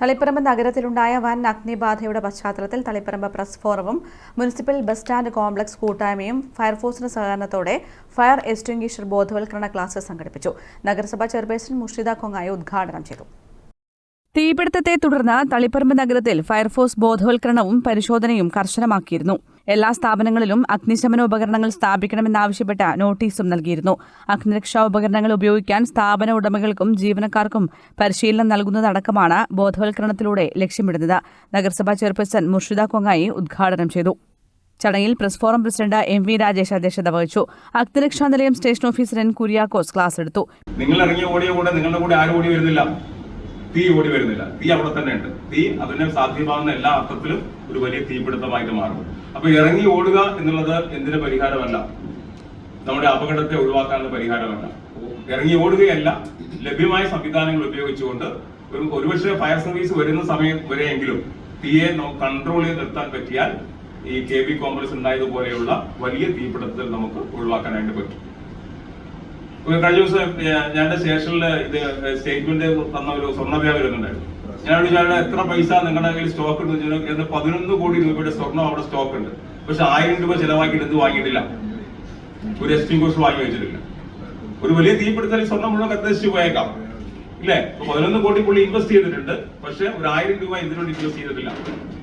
തളിപ്പറമ്പ് നഗരത്തിലുണ്ടായ വൻ അഗ്നിബാധയുടെ പശ്ചാത്തലത്തിൽ തളിപ്പറമ്പ് പ്രസ് ഫോറവും മുനിസിപ്പൽ ബസ് സ്റ്റാൻഡ് കോംപ്ലക്സ് കൂട്ടായ്മയും ഫയർഫോഴ്സിന്റെ സഹകരണത്തോടെ ഫയർ എക്സ്റ്റിംഗ്വിഷർ ബോധവൽക്കരണ ക്ലാസ് സംഘടിപ്പിച്ചു. നഗരസഭാ ചെയർപേഴ്സൺ മുർഷിദ കൊങ്ങായി ഉദ്ഘാടനം ചെയ്തു. തീപിടുത്തത്തെ തുടർന്ന് തളിപ്പറമ്പ് നഗരത്തിൽ ഫയർഫോഴ്സ് ബോധവൽക്കരണവും പരിശോധനയും കർശനമാക്കിയിരുന്നു. എല്ലാ സ്ഥാപനങ്ങളിലും അഗ്നിശമന ഉപകരണങ്ങൾ സ്ഥാപിക്കണമെന്നാവശ്യപ്പെട്ട നോട്ടീസും നൽകിയിരുന്നു. അഗ്നിരക്ഷാ ഉപകരണങ്ങൾ ഉപയോഗിക്കാൻ സ്ഥാപന ഉടമകൾക്കും ജീവനക്കാർക്കും പരിശീലനം നൽകുന്നതടക്കമാണ് ബോധവൽക്കരണത്തിലൂടെ ലക്ഷ്യമിടുന്നത്. നഗരസഭാ ചെയർപേഴ്സൺ മുർഷിദ കൊങ്ങായി ഉദ്ഘാടനം ചെയ്തു. ചടങ്ങിൽ press forum president M V Rajesh അധ്യക്ഷത വഹിച്ചു. അഗ്നിരക്ഷാ നിലയം station officer N Kuriakose class എടുത്തു. നിങ്ങൾ ഇറങ്ങിയ കൂടെ നിങ്ങളുടെ കൂടെ ആരും വരുന്നില്ല. തീ ഓടി വരുന്നില്ല. തീ അവിടെ തന്നെ ഉണ്ട്. തീ അതിനെ സാധ്യമാകുന്ന എല്ലാ അർത്ഥത്തിലും ഒരു വലിയ തീപിടുത്തമായിട്ട് മാറും. അപ്പൊ ഇറങ്ങി ഓടുക എന്നുള്ളത് എന്തിനു പരിഹാരമല്ല? നമ്മുടെ അപകടത്തെ ഒഴിവാക്കാനുള്ള പരിഹാരമല്ല. ഇറങ്ങി ഓടുകയല്ല. ലഭ്യമായ സംവിധാനങ്ങൾ ഉപയോഗിച്ചുകൊണ്ട് ഒരു ഒരുപക്ഷെ ഫയർ സർവീസ് വരുന്ന സമയം വരെയെങ്കിലും തീയെ കൺട്രോൾ ചെയ്ത് നിർത്താൻ പറ്റിയാൽ ഈ കെ ബി കോംപ്ലക്സ് ഉണ്ടായതുപോലെയുള്ള വലിയ തീപിടുത്തത്തിൽ നമുക്ക് ഒഴിവാക്കാനായിട്ട് പറ്റും. കഴിഞ്ഞ ദിവസം ഞാൻ സ്റ്റേഷനിൽ ഇത് സ്റ്റേറ്റ്മെന്റ് തന്ന ഒരു സ്വർണ വ്യാപാരി ഉണ്ടായിരുന്നു ഞാൻ ചോദിച്ചാൽ എത്ര പൈസ നിങ്ങളുടെ കയ്യിൽ സ്റ്റോക്ക് ഉണ്ട്? എന്ന് ചോദിച്ചാൽ എന്ന് പതിനൊന്ന് കോടി രൂപയുടെ സ്വർണം അവിടെ സ്റ്റോക്ക് ഉണ്ട്. പക്ഷെ ആയിരം രൂപ ചെലവാക്കിയിട്ട് ഇത് വാങ്ങിയിട്ടില്ല? ഒരു എക്സ്റ്റിംഗ്വിഷർ വാങ്ങി വെച്ചിട്ടില്ല. ഒരു വലിയ തീപിടുത്തൽ സ്വർണം മുഴുവൻ കത്തിച്ചു പോയേക്കാം. ഇല്ലേ? പതിനൊന്ന് കോടി പുള്ളി ഇൻവെസ്റ്റ് ചെയ്തിട്ടുണ്ട്. പക്ഷെ ഒരു ആയിരം രൂപ ഇതിനുവേണ്ടി ഇൻവെസ്റ്റ് ചെയ്തിട്ടില്ല.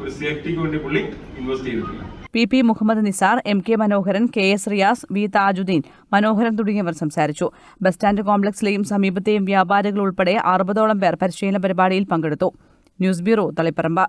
ഒരു സേഫ്റ്റിക്ക് വേണ്ടി പുള്ളി ഇൻവെസ്റ്റ് ചെയ്തിട്ടില്ല. P P Muhammad Nisar M K Manoharan K S Riyas V Thajudheen Manoharan തുടങ്ങിയവർ സംസാരിച്ചു. ബസ് സ്റ്റാൻഡ് കോംപ്ലക്സിലെയും സമീപത്തെയും വ്യാപാരികൾ ഉൾപ്പെടെ അറുപതോളം പേർ പരിശീലന പരിപാടിയിൽ പങ്കെടുത്തു. News bureau Taliparamba.